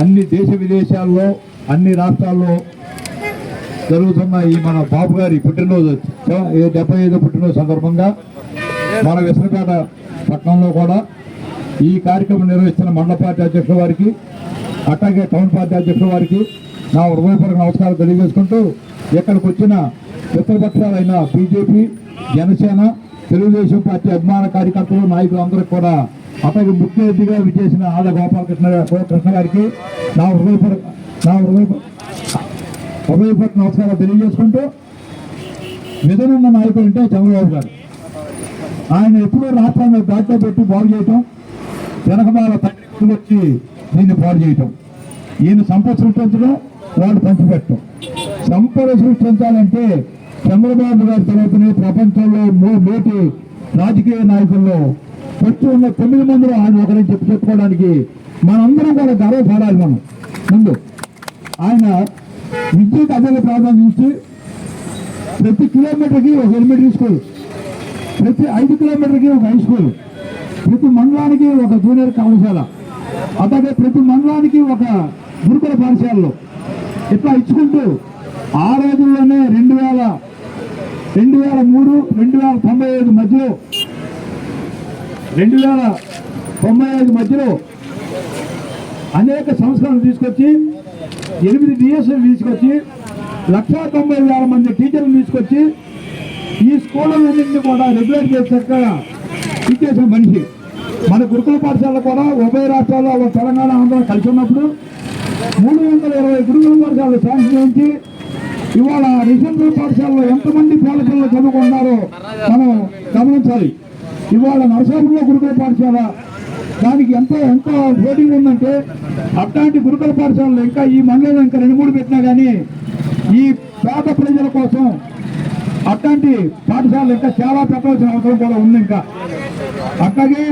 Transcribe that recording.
అన్ని దేశ విదేశాల్లో అన్ని రాష్ట్రాల్లో జరుగుతున్న ఈ మన బాబు గారి పుట్టినరోజు. డెబ్బై ఐదో పుట్టినరోజు సందర్భంగా మన విసనపేట పట్టణంలో కూడా ఈ కార్యక్రమం నిర్వహిస్తున్న మండల పార్టీ అధ్యక్షుల వారికి అట్లాగే టౌన్ పార్టీ అధ్యక్షుల వారికి నా హృదయపూర్వక నమస్కారం తెలియజేసుకుంటూ ఇక్కడికి వచ్చిన మిత్రపక్షాలైన బీజేపీ జనసేన తెలుగుదేశం పార్టీ అభిమాన కార్యకర్తలు నాయకులు అందరికీ కూడా అతనికి ముఖ్య అతిథిగా విచ్చేసిన ఆద గోపాలకృష్ణ కృష్ణ గారికి నా హృదయపూర్వక నా హృదయపూర్వక హృదయపూర్వక నమస్కారాలు తెలియజేసుకుంటూ నిజనున్న నాయకుడు అంటే చంద్రబాబు గారు. ఆయన ఎప్పుడూ రాష్ట్రాన్ని దాటిలో పెట్టి బాగు చేయటం వెనకమాల తండ్రి వచ్చి దీన్ని పాడు చేయటం. ఈయన సంపద సృష్టించడం వాళ్ళు పంచిపెట్టడం. సంపద సృష్టించాలంటే చంద్రబాబు గారి తర్వాతనే ప్రపంచంలో మో- రాజకీయ నాయకుల్లో ఫస్ట్ ఉన్న తొమ్మిది మందిలో ఆయన ఒకరిని చెప్పి చెప్పుకోవడానికి మనందరం కూడా గర్వపడాలి మనం. ముందు ఆయన విద్యుత్ అదే ప్రారంభించి ప్రతి కిలోమీటర్కి ఒక ఎలిమెంటరీ స్కూల్ ప్రతి ఐదు కిలోమీటర్కి ఒక హై స్కూల్ ప్రతి మండలానికి ఒక జూనియర్ కళాశాల అలాగే ప్రతి మండలానికి ఒక గురుకుల పాఠశాలలో ఇట్లా ఇచ్చుకుంటూ ఆ రోజుల్లోనే రెండు వేల రెండు వేల మూడు రెండు వేల తొంభై ఐదు మధ్యలో రెండు వేల తొంభై ఐదు మధ్యలో అనేక సంస్కరణలు తీసుకొచ్చి ఎనిమిది డిఎస్ఎల్ తీసుకొచ్చి లక్షా తొంభై వేల మంది టీచర్లు తీసుకొచ్చి ఈ స్కూళ్ళన్నింటినీ కూడా రెగ్యులేట్ చేశాక ఇచ్చేసిన మనిషి. మన గురుకుల పాఠశాలలో కూడా ఉభయ రాష్ట్రాల్లో తెలంగాణ ఆంధ్ర కలిసి ఉన్నప్పుడు మూడు వందల ఇరవై గురుకుల పాఠశాలలు శాంక్షన్ చేయించి ఇవాళ రెసిడెన్షియల్ పాఠశాలలో ఎంతమంది పేద పిల్లలు చదువుకుంటున్నారో మనం గమనించాలి. ఇవాళ నరసాపురంలో గురుకుల పాఠశాల. దానికి ఎంత ఎంత రేటింగ్ ఉందంటే అట్లాంటి గురుకుల పాఠశాలలో ఇంకా ఈ మండలంలో ఇంకా రెండు మూడు పెట్టినా కానీ ఈ పేద ప్రజల కోసం అట్లాంటి పాఠశాలలు ఇంకా చాలా పెట్టవలసిన అవసరం కూడా ఉంది ఇంకా. అట్లాగే